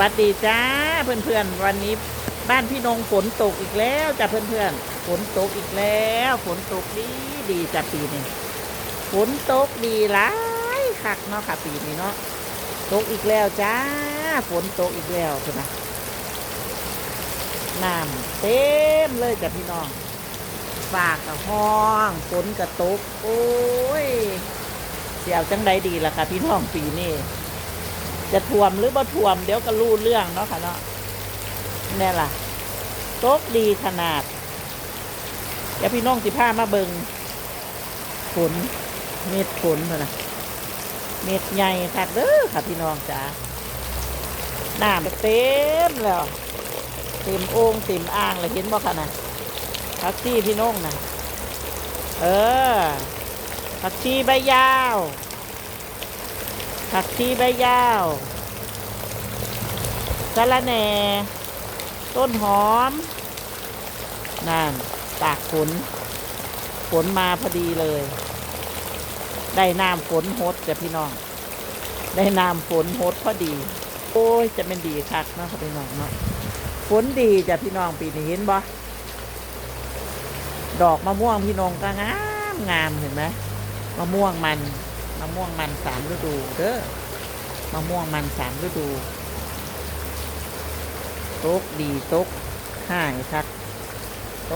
วัสดีจ้าเพื่อนๆ วันนี้บ้านพี่นงฝนตกอีกแล้วจ้ะเพื่อนๆ ฝนตกอีกแล้ว ฝนตกดีดีจ้ะปีนี้ฝนตกดีหลายคักเนาะค่ะปีนี้เนาะตกอีกแล้วจ้าฝนตกอีกแล้วใช่ไหมน้ำเต็มเลยจ้ะพี่น้องฝากกับห้องฝนกระตกโอ้ยเสียวจังใดดีล่ะค่ะพี่น้องปีนี้ จะท่วมหรือบ่ท่วม เดี๋ยวก็รู้เรื่องเนาะค่ะเนาะแน่ล่ะตกดีขนาดเดี๋ยวพี่น้องสิผ้ามาเบิงฝนเม็ดฝนเถอะนะเม็ดใหญ่คักเด้อค่ะพี่น้องจ๋าน้ำเต็มแล้วเต็มโอ่งเต็มอ่างเลยเห็นบ่ค่ะนะผักชีพี่น้องนะเออ ผักชีใบยาว ผักชีใบยาวสะระแหน่ต้นหอม นั่น ตากฝน ฝนมาพอดีเลย ได้น้ำฝนฮดจ้ะพี่น้อง ได้น้ำฝนฮดพอดี โอ้ย จะเป็นดีคักเนาะค่ะพี่น้องเนาะ ฝนดีจ้ะพี่น้องปีนี้เห็นบ่ดอกมะม่วงพี่น้องก็งามงามเห็นไหมมะม่วงมัน มะม่วงมันสามฤดูเด้อมะม่วงมันสามฤดูตกดีตกห่ายคักต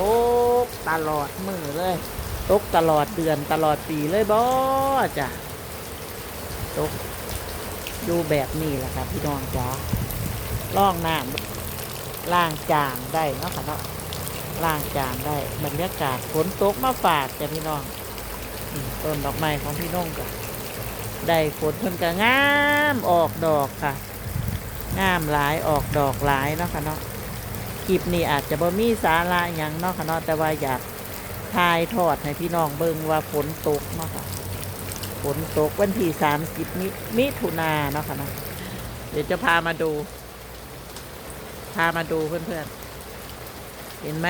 กตลอดมือเลยตกตลอดเดือนตลอดปีเลยบ่จ้ะตกอยู่แบบนี้แหละครับพี่น้องจ้าล่องน้ำล่างจานได้เนาะค่ะเนาะล่างจานได้บรรยากาศฝนตกมาฝากจ้ะพี่น้อง ต้นดอกไม้ของพี่น้องกันได้ฝนเพิ่นก็งามออกดอกค่ะ งามหลายออกดอกหลายเนาะค่ะเนาะคลิปนี้อาจจะบ่มีสาระหยังเนาะค่ะเนาะแต่ว่าอยากถ่ายทอดให้พี่น้องเบิ่งว่าฝนตกเนาะค่ะฝนตกวันที่สามสิบมิถุนาเนาะค่ะเนาะเดี๋ยวจะพามาดู พามาดูเพื่อนๆเห็นไหม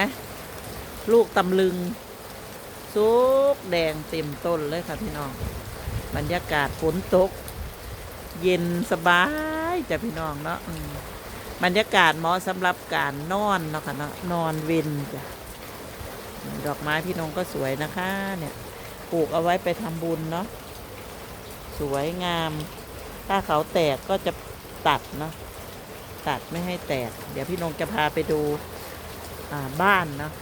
ลูกตำลึง สุกแดงเต็มต้นเลยค่ะพี่น้อง บรรยากาศฝนตก เย็นสบายจ้ะพี่น้องเนาะบรรยากาศเหมาะสำหรับการนอนเนาะค่ะเนาะนอนเวนจ้ะดอกไม้พี่น้องก็สวยนะคะ เนี่ยปลูกเอาไว้ไปทำบุญเนาะสวยงาม ถ้าเขาแตกก็จะตัดเนาะตัดไม่ให้แตก เดี๋ยวพี่น้องจะพาไปดูบ้านเนาะ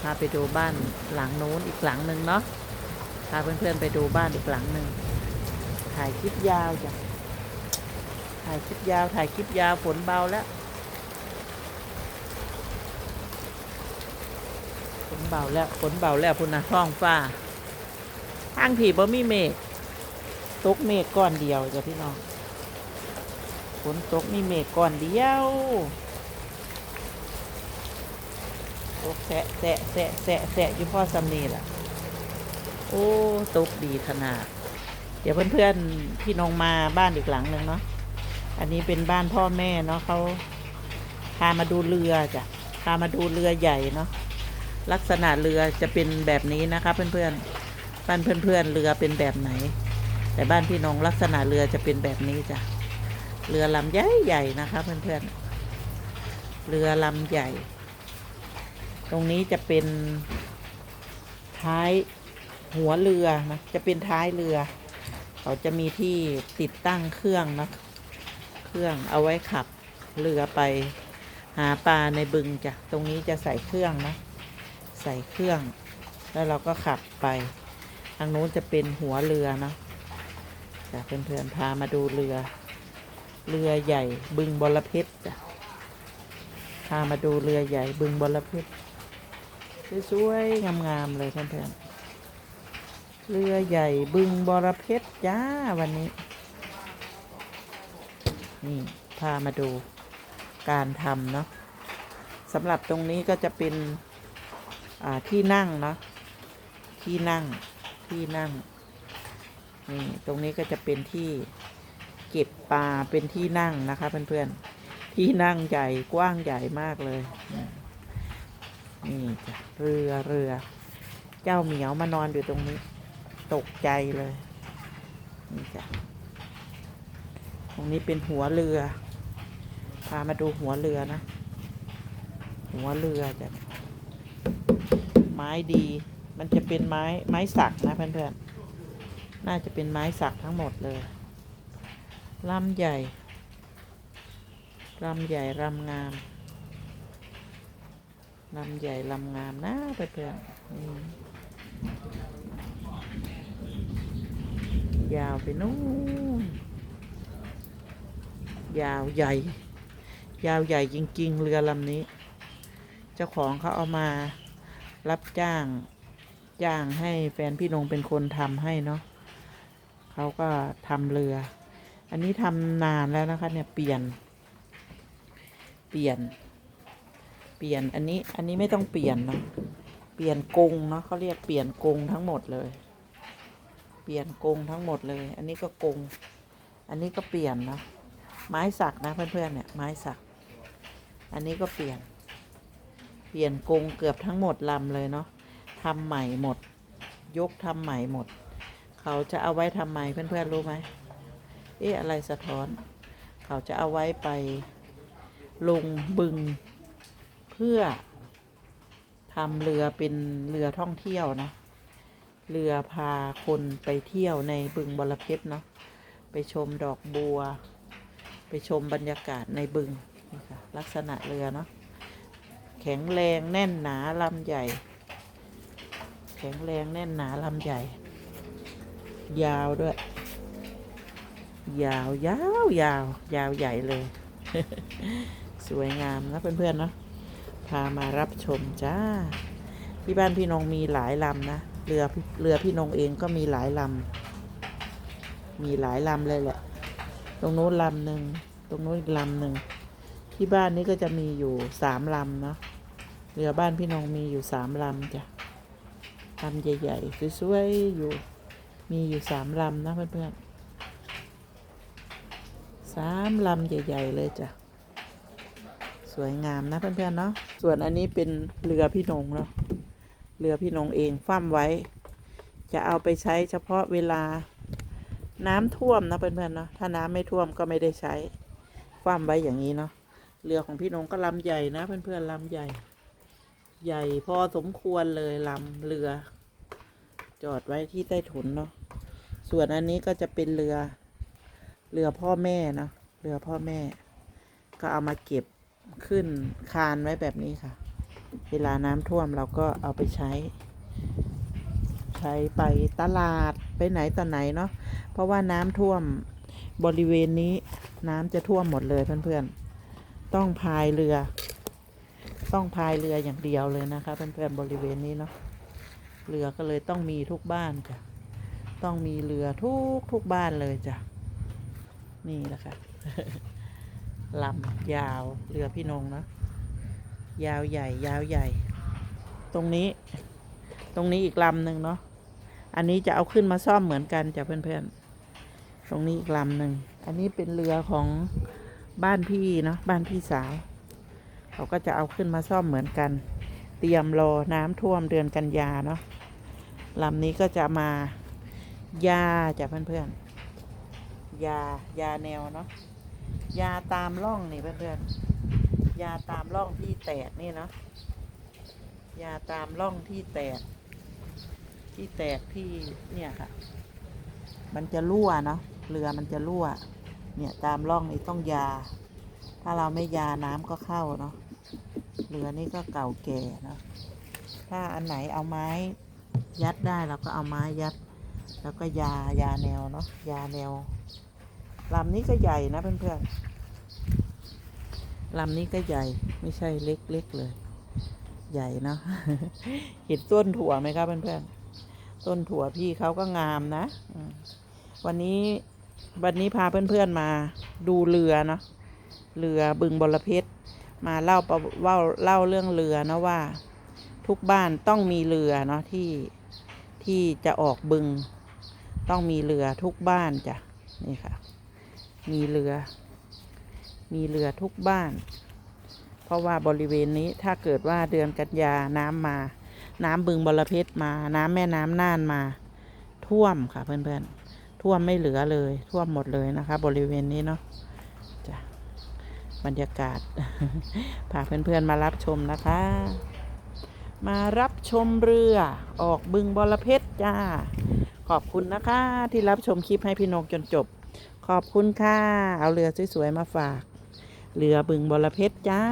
พาไปดูบ้านหลังนู้นอีกหลังหนึ่งเนาะพาเพื่อนๆไปดูบ้านอีกหลังหนึ่งถ่ายคลิปยาวจ้ะถ่ายคลิปยาวถ่ายคลิปยาวฝนเบาแล้วฝนเบาแล้วฝนเบาแล้วพุ่นนะท้องฟ้าทางผีบ่มีเมฆตกเมฆก้อนเดียวจ้ะพี่น้องฝนตกมีเมฆก้อนเดียว ต กแสะแสะแสะแสะแสะอยู่พ่อสำนีแหละโอ้ตกดีขนาด เดี๋ยวเพื่อนๆพี่น้องมาบ้านอีกหลังหนึ่งเนาะ อันนี้เป็นบ้านพ่อแม่เนาะเขาพามาดูเรือจ้ะ พามาดูเรือใหญ่เนาะ ลักษณะเรือจะเป็นแบบนี้นะคะเพื่อนๆ บ้านเพื่อนๆเรือเป็นแบบไหน แต่บ้านพี่น้องลักษณะเรือจะเป็นแบบนี้จ้ะ เรือลำใหญ่ๆนะคะเพื่อนๆ เรือลำใหญ่ ตรงนี้จะเป็นท้ายหัวเรือนะจะเป็นท้ายเรือ เขาจะมีที่ติดตั้งเครื่องนะเครื่องเอาไว้ขับเรือไปหาปลาในบึงจ้ะตรงนี้จะใส่เครื่องนะ ใส่เครื่อง แล้วเราก็ขับไป ทางโน้นจะเป็นหัวเรือนะจ้ะเพื่อนๆพามาดูเรือ เรือใหญ่บึงบรเพชรจ้ะพามาดูเรือใหญ่บึงบรเพชร สวยๆงามๆเลยเพื่อนๆเรือใหญ่บึงบรเพชรจ้าวันนี้ นี่พามาดูการทำเนาะสำหรับตรงนี้ก็จะเป็นที่นั่งเนาะที่นั่งที่นั่งนี่ตรงนี้ก็จะเป็นที่เก็บปลาเป็นที่นั่งนะคะเพื่อนๆที่นั่งใหญ่กว้างใหญ่มากเลย นี่จ้ะเรือเรือ เจ้าเหมียวมานอนอยู่ตรงนี้ ตกใจเลย นี่จ้ะตรงนี้เป็นหัวเรือ พามาดูหัวเรือนะ หัวเรือจะไม้ดี มันจะเป็นไม้ไม้สักนะเพื่อนๆ น่าจะเป็นไม้สักทั้งหมดเลยลำใหญ่ลำใหญ่ลำงาม ลำใหญ่ลำงามนะเพื่อนๆยาวไปนู่นยาวใหญ่ ยาวใหญ่จริง ๆ เรือลำนี้ เจ้าของเขาเอามารับจ้าง จ้างให้แฟนพี่นงเป็นคนทำให้เนาะเขาก็ทำเรือ อันนี้ทำนานแล้วนะคะ เนี่ยเปลี่ยน เปลี่ยน เปลี่ยนอันนี้อันนี้ไม่ต้องเปลี่ยนเนาะเปลี่ยนกรงเนาะเขาเรียกเปลี่ยนกรงทั้งหมดเลย เปลี่ยนกรงทั้งหมดเลย อันนี้ก็กรงอันนี้ก็เปลี่ยนเนาะไม้สักนะเพื่อนๆเนี่ยไม้สัก อันนี้ก็เปลี่ยน เปลี่ยนกรงเกือบทั้งหมดลำเลยเนาะทำใหม่หมด ยกทำใหม่หมด เขาจะเอาไว้ทำไมเพื่อนๆรู้ไหมเอ๊ะอะไรสะท้อน เขาจะเอาไว้ไปลงบึง พื่อทำเรือเป็นเรือท่องเที่ยวนะ เรือพาคนไปเที่ยวในบึงบรเพชรเนาะไปชมดอกบัว ไปชมบรรยากาศในบึงนี่ค่ะลักษณะเรือเนาะแข็งแรงแน่นหนาลำใหญ่ แข็งแรงแน่นหนาลำใหญ่ ยาวด้วย ยาวยาวยาวยาวใหญ่เลย สวยงามนะเพื่อนๆเนาะ พามารับชมจ้า ที่บ้านพี่นงมีหลายลำนะเรือเรือพี่นงเองก็มีหลายลำมีหลายลำเลยแหละ ตรงโน้นลำหนึ่งตรงโน้นอีกลำหนึ่งที่บ้านนี้ก็จะมีอยู่สามลำเนาะเรือบ้านพี่นงมีอยู่สามลำจ้ะลำใหญ่ๆสวยๆอยู่ มีอยู่สามลำนะเพื่อนๆสามลำใหญ่ ๆ เลยจ้ะ สวยงามนะเพื่อนๆเนาะ ส่วนอันนี้เป็นเรือพี่นงเนาะเรือพี่นงเองฟั่มไว้ จะเอาไปใช้เฉพาะเวลาน้ำท่วมนะเพื่อนๆเนาะถ้าน้ำไม่ท่วมก็ไม่ได้ใช้ฟั่มไว้อย่างนี้เนาะเรือของพี่นงก็ลำใหญ่นะเพื่อนๆลำใหญ่ ใหญ่พอสมควรเลยลำเรือ จอดไว้ที่ใต้ถุนเนาะส่วนอันนี้ก็จะเป็นเรือ เรือพ่อแม่เนาะเรือพ่อแม่ ก็เอามาเก็บ ขึ้นคานไว้แบบนี้ค่ะ เวลาน้ำท่วมเราก็เอาไปใช้ ใช้ไปตลาดไปไหนต่อไหนเนาะเพราะว่าน้ำท่วมบริเวณนี้น้ำจะท่วมหมดเลยเพื่อนๆ ต้องพายเรือ ต้องพายเรืออย่างเดียวเลยนะคะเพื่อนๆบริเวณนี้เนาะเรือก็เลยต้องมีทุกบ้านจ้ะต้องมีเรือทุกทุกบ้านเลยจ้ะนี่แหละค่ะ ลำยาวเรือพี่นงเนะยาวใหญ่ ยาวใหญ่ ตรงนี้ ตรงนี้อีกลำหนึ่งเนาะอันนี้จะเอาขึ้นมาซ่อมเหมือนกันจ้ะเพื่อนๆ ตรงนี้อีกลำหนึ่งอันนี้เป็นเรือของบ้านพี่เนาะบ้านพี่สาว เขาก็จะเอาขึ้นมาซ่อมเหมือนกัน เตรียมรอน้ำท่วมเดือนกันยาเนาะลำนี้ก็จะมายาจ้ะเพื่อนๆยายาแนวเนาะ ยาตามร่องนี่เพื่อนๆยาตามร่องที่แตกนี่เนาะยาตามร่องที่แตก ที่แตกที่เนี่ยค่ะ มันจะรั่วเนาะเรือมันจะรั่ว เนี่ยตามร่องนี้ต้องยา ถ้าเราไม่ยาน้ำก็เข้าเนาะเรือนี่ก็เก่าแก่เนาะถ้าอันไหนเอาไม้ยัดได้เราก็เอาไม้ยัด แล้วก็ยายาแนวเนาะยาแนว ลำนี้ก็ใหญ่นะเพื่อนๆลำนี้ก็ใหญ่ไม่ใช่เล็กๆเลย ใหญ่เนาะเห็นต้นถั่วไหมครับเพื่อนๆต้นถั่วพี่เขาก็งามนะวันนี้วันนี้พาเพื่อนๆมาดูเรือเนาะเรือบึงบรเพชรมาเล่าประว่าเล่าเรื่องเรือนะว่า ทุกบ้านต้องมีเรือเนาะที่ที่จะออกบึง ต้องมีเรือทุกบ้านจ้ะนี่ค่ะ มีเรือ มีเรือทุกบ้าน เพราะว่าบริเวณนี้ถ้าเกิดว่าเดือนกันยาน้ำมา น้ำบึงบรเพชรมา น้ำแม่น้ำน่านมา ท่วมค่ะเพื่อนๆ ท่วมไม่เหลือเลย ท่วมหมดเลยนะคะ บริเวณนี้เนาะจะบรรยากาศพาเพื่อนๆมารับชมนะคะ มารับชมเรือออกบึงบรเพชรจ้าขอบคุณนะคะที่รับชมคลิปให้พี่นกจนจบ ขอบคุณค่ะ เอาเรือสวยๆมาฝาก เรือบึงบรเพชรจ้า